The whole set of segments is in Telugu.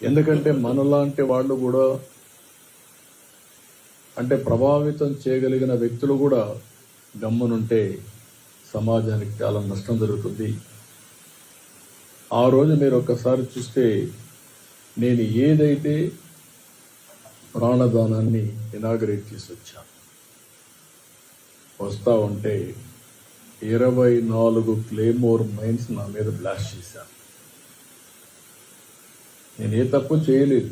ఎందుకంటే మనలాంటి వాళ్ళు కూడా అంటే ప్రభావితం చేయగలిగిన వ్యక్తులు కూడా గమ్మునుంటే సమాజానికి చాలా నష్టం జరుగుతుంది. ఆ రోజు మీరు ఒక్కసారి చూస్తే నేను ఏదైతే ప్రాణదానాన్ని ఇనాగరేట్ చేసి వచ్చాను వస్తా ఉంటే ఇరవై నాలుగు క్లేమోర్ మైన్స్ నా మీద బ్లాస్ట్ చేశాను నేను ఏ తప్పు చేయలేదు.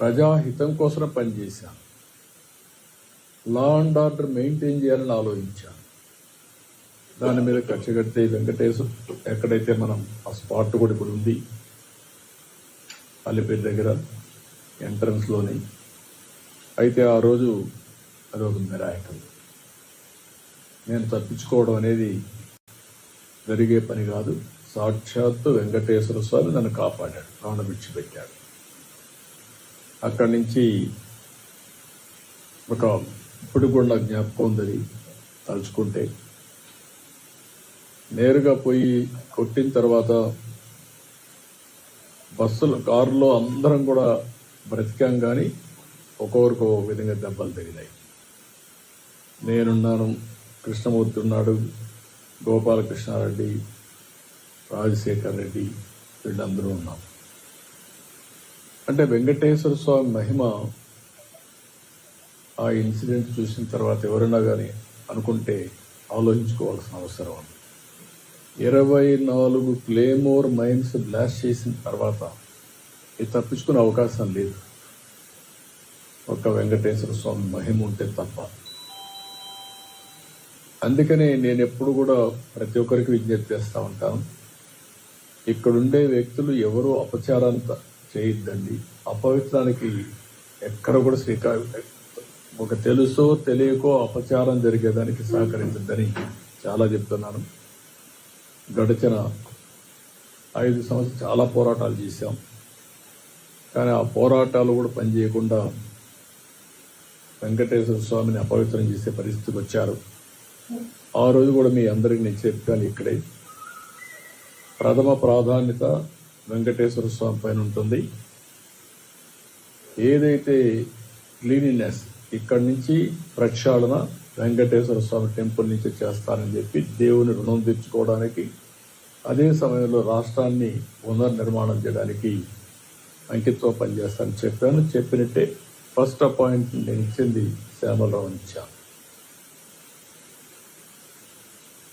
ప్రజాహితం కోసం పనిచేశాను లా అండ్ ఆర్డర్ మెయింటైన్ చేయాలని ఆలోచించాను దాని మీద ఖర్చు కడితే వెంకటేశ్వర ఎక్కడైతే మనం ఆ స్పాట్ కూడా ఇప్పుడు ఉంది అల్లిపేట దగ్గర ఎంట్రన్స్లోని అయితే ఆ రోజు అది ఒక మిరాయకం నేను తప్పించుకోవడం అనేది జరిగే పని కాదు. సాక్షాత్తు వెంకటేశ్వర స్వామి నన్ను కాపాడాడు ప్రాణ విడిచిపెట్టాడు అక్కడి నుంచి ఒక ఇప్పుడు కూడా నాకు జ్ఞాపకం ఉందని తలుచుకుంటే నేరుగా పోయి కొట్టిన తర్వాత బస్సులు కారులో అందరం కూడా బ్రతికాం కానీ ఒక్కొక్కరికి ఒక విధంగా దెబ్బలు తగిలాయి. నేనున్నాను కృష్ణమూర్తి ఉన్నాడు గోపాలకృష్ణారెడ్డి రాజశేఖర్ రెడ్డి వీళ్ళందరూ ఉన్నాం. అంటే వెంకటేశ్వర స్వామి మహిమ ఆ ఇన్సిడెంట్ చూసిన తర్వాత ఎవరైనా కానీ అనుకుంటే ఆలోచించుకోవాల్సిన అవసరం ఉంది. ఇరవై నాలుగు క్లేమోర్ మైన్స్ బ్లాస్ట్ చేసిన తర్వాత ఇది తప్పించుకునే అవకాశం లేదు. ఒక్క వెంకటేశ్వర స్వామి మహిమ ఉంటే తప్ప. అందుకనే నేను ఎప్పుడు కూడా ప్రతి ఒక్కరికి విజ్ఞప్తి చేస్తూ ఉంటాను. ఇక్కడుండే వ్యక్తులు ఎవరు అపచారాన్ని చేయొద్దండి. అపవిత్రానికి ఎక్కడ కూడా శ్రీకారం ఒక తెలుసో తెలియకో అపచారం జరిగేదానికి సహకరించద్దని చాలా చెప్తున్నాను. గడిచిన ఐదు సంవత్సరాలు చాలా పోరాటాలు చేశాం. కానీ ఆ పోరాటాలు కూడా పనిచేయకుండా వెంకటేశ్వర స్వామిని అపవిత్రం చేసే పరిస్థితికి వచ్చారు. ఆ రోజు కూడా మీ అందరికీ నేను చెప్పాను ఇక్కడే. ప్రథమ ప్రాధాన్యత వెంకటేశ్వర స్వామి పైన ఉంటుంది. ఏదైతే క్లీనినెస్ ఇక్కడి నుంచి ప్రక్షాళన వెంకటేశ్వర స్వామి టెంపుల్ నుంచి చేస్తానని చెప్పి దేవుని రుణం తెచ్చుకోవడానికి అదే సమయంలో రాష్ట్రాన్ని పునర్నిర్మాణం చేయడానికి అంకితో పనిచేస్తానని చెప్పాను చెప్పినట్టే ఫస్ట్ అపాయింట్ నేను ఇచ్చింది శ్యామలరావు ఇచ్చాను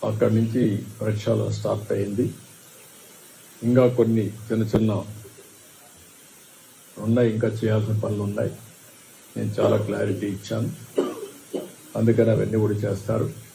అక్కడి నుంచి ప్రక్షాళన స్టార్ట్ అయింది. ఇంకా కొన్ని చిన్న చిన్న ఉన్నాయి ఇంకా చేయాల్సిన పనులు ఉన్నాయి. నేను చాలా క్లారిటీ ఇచ్చాను. అందుకని అవన్నీ కూడా చేస్తారు.